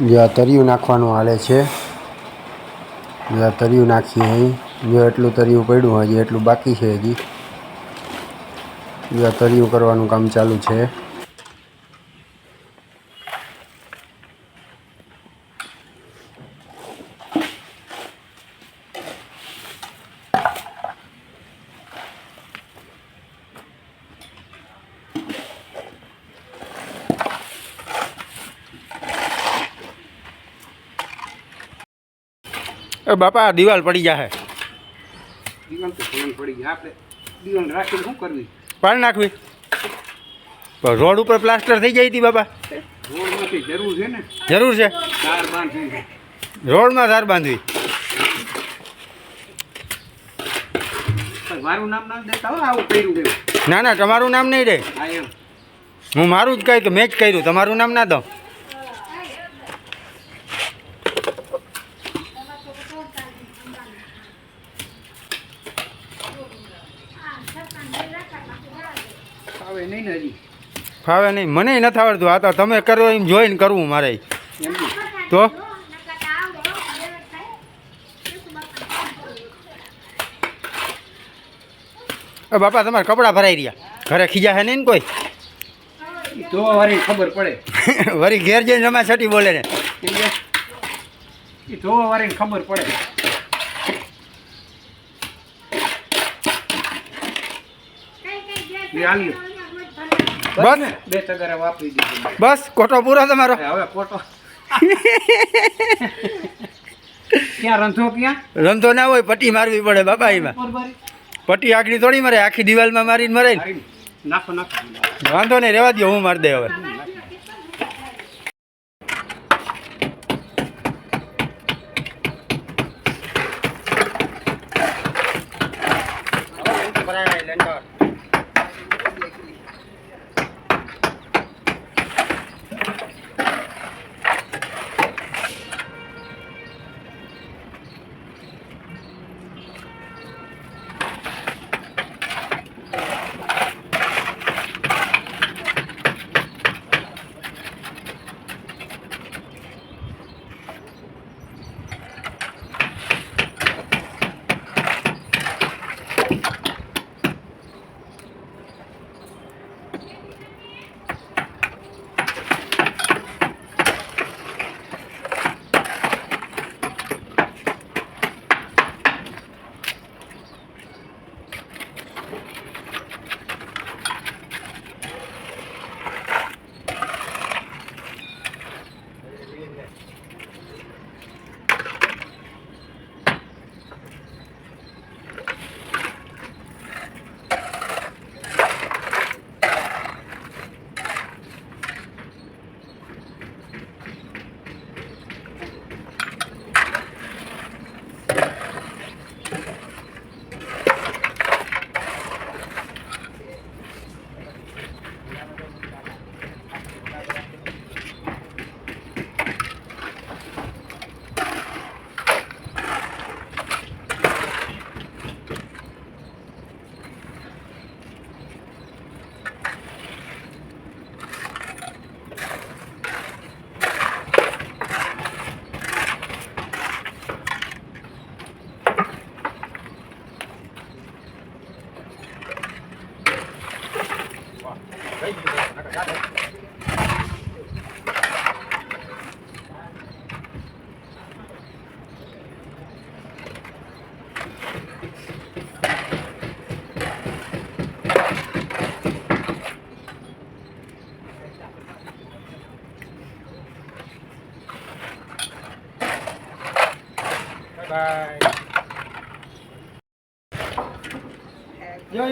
જે આ તરિયું નાખવાનું હાલે છે. જ્યાં તરિયું નાખીએ અહીં જો એટલું તરિયું પડ્યું હજી, એટલું બાકી છે હજી. જ્યાં તરિયું કરવાનું કામ ચાલુ છે. એ બાપા દિવાલ પડી જાહે. પાણી તો પડી ગયા આપણે દીવાલ રાખીને શું કરવી? પાડ નાખવી. રોડ ઉપર પ્લાસ્ટર થઈ જાય હતી બાપા. રોડમાંથી જરૂર છે ને? જરૂર છે. તાર બાંધવી. રોડમાં ધાર બાંધવી. મારું નામ ના દેતા હો આવું કર્યું ના ના તમારું નામ નહીં રે હું મારું જ કહ્યું કે મેં જ કર્યું. તમારું નામ ના દઉં હવે નહીં ને હજી ફાવે નહીં. મને નથી આવડતું. આ તો તમે કરો એમ જોઈને કરવું મારે. તો? બાપા તમારા કપડાં ભરાઈ રહ્યા. ઘરે ખીજા છે નહીં કોઈ? તો વારી ખબર પડે. વરી ઘેર જઈને રમા છટી બોલે ને. એ. તો વારી ખબર પડે. એ હાલ્યો. બસ. બે તગારા વાપરી દીધું બસ કોટો પૂરો તમારો. હવે કોટો. ક્યાં રંધો ક્યાં? રંધો ના હોય પટ્ટી મારવી પડે બાપા એમાં. પટ્ટી આગળ થોડી મારે આખી દિવાલમાં મારીને મરે નાખો નાખો. વાંધો નહીં રહેવા દો હું મારી દે હવે.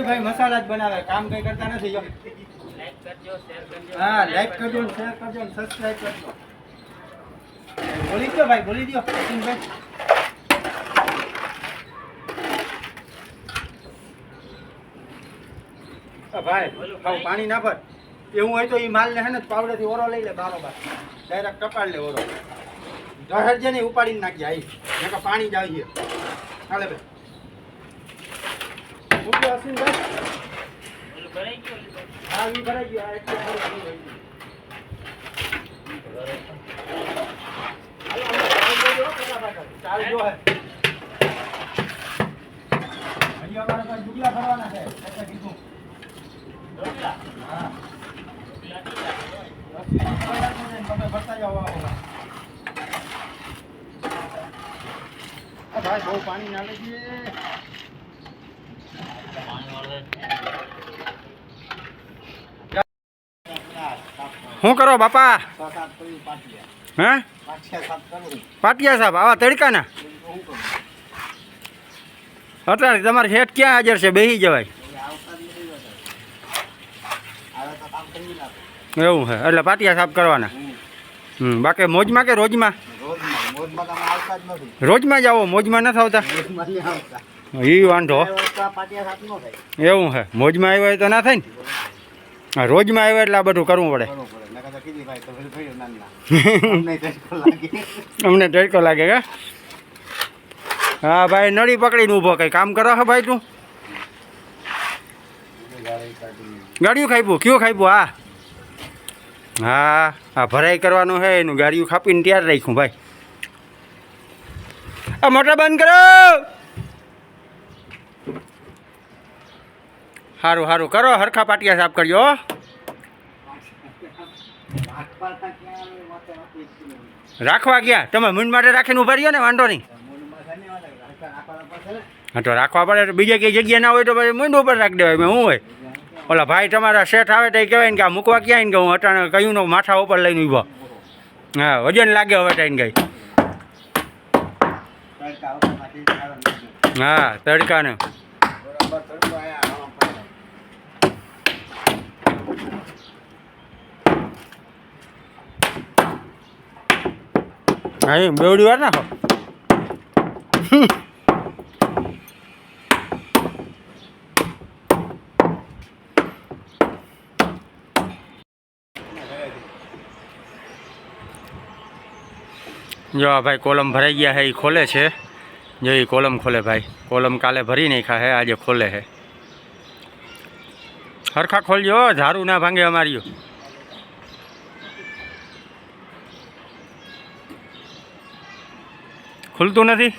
ભાઈ મસાલા જ બનાવે. કામ કઈ કરતા નથી જો. હા લાઈક કરજો. ને શેર કરજો ને સબસ્ક્રાઇબ કરજો. બોલી દો ભાઈ બોલી દો ભાઈ. ભાઈ ખાવ પાણી ના ભર. એવું હોય તો એ માલને હે ને પાવડેથી ઓરો લઈ લે બારોબાર ડાયરેક્ટ કપાડ લે ઓરો. જહેર છે ને ઉપાડીને નાખી આવી નકર પાણી જ આવી હાલે ભાઈ. મૂક્યો અશ્વિનભાઈ હા જુગલા ફરવાના છે કીધું હા તમે ફરતા જાઓ આવો ભાઈ બહુ પાણી નાખે છે. શું કરો બાપા? હે? પાટિયા સાહેબ આવા તડકાના? અત્યારે તમારે હેઠ ક્યાં હાજર છે? બેસી જવાય. એવું છે એટલે પાટિયા સાફ કરવાના. હમ બાકી મોજમાં કે રોજમાં? રોજમાં જ આવો મોજમાં નથી આવતા? એ વાંધો એવું છે મોજમાં આવ્યો તો ના થાય ને? રોજમાં આવ્યો એટલે આ બધું કરવું પડે. અમને તડકો લાગે. કે? હા ભાઈ નળી પકડીને ઊભો કઈ કામ કરો હે ભાઈ તું? ગાડીયું ખાઈપું? કયું ખાઈપું? હા. હા આ ભરાઈ કરવાનું છે એનું ગાડીયું ખાપીને તૈયાર રાખ્યું ભાઈ. આ મોટર બંધ કરો! સારું સારું કરો, હરખા પાટિયા સાફ કરજો હો. રાખવા ગયા? તમે મૂન માટે રાખીને ઊભા રહ્યો ને? વાંધો નહીં. હા, તો રાખવા પડે બીજે કઈ જગ્યા ના હોય તો પછી મૂંડ ઉપર રાખી દેવાય. મેં શું હોય? ઓલા ભાઈ તમારા શેઠ આવે તો એ કહેવાય ને કે આ મૂકવા ક્યાં ને કે હું અટાણે કયું નો માથા ઉપર લઈને ઊભો. હા, વજન લાગે હવે ટાઈમ ગઈ. હા, તડકાને. હા બેવડી વાર નાખો. જો આ ભાઈ કોલમ ભરાઈ ગયા છે એ ખોલે છે. જો એ કોલમ ખોલે ભાઈ. કોલમ કાલે ભરી નહીં ખા હે, આજે ખોલે છે હરખા ખોલજો ઝાડુ ના ભાંગે અમારી ખુલતું નથી?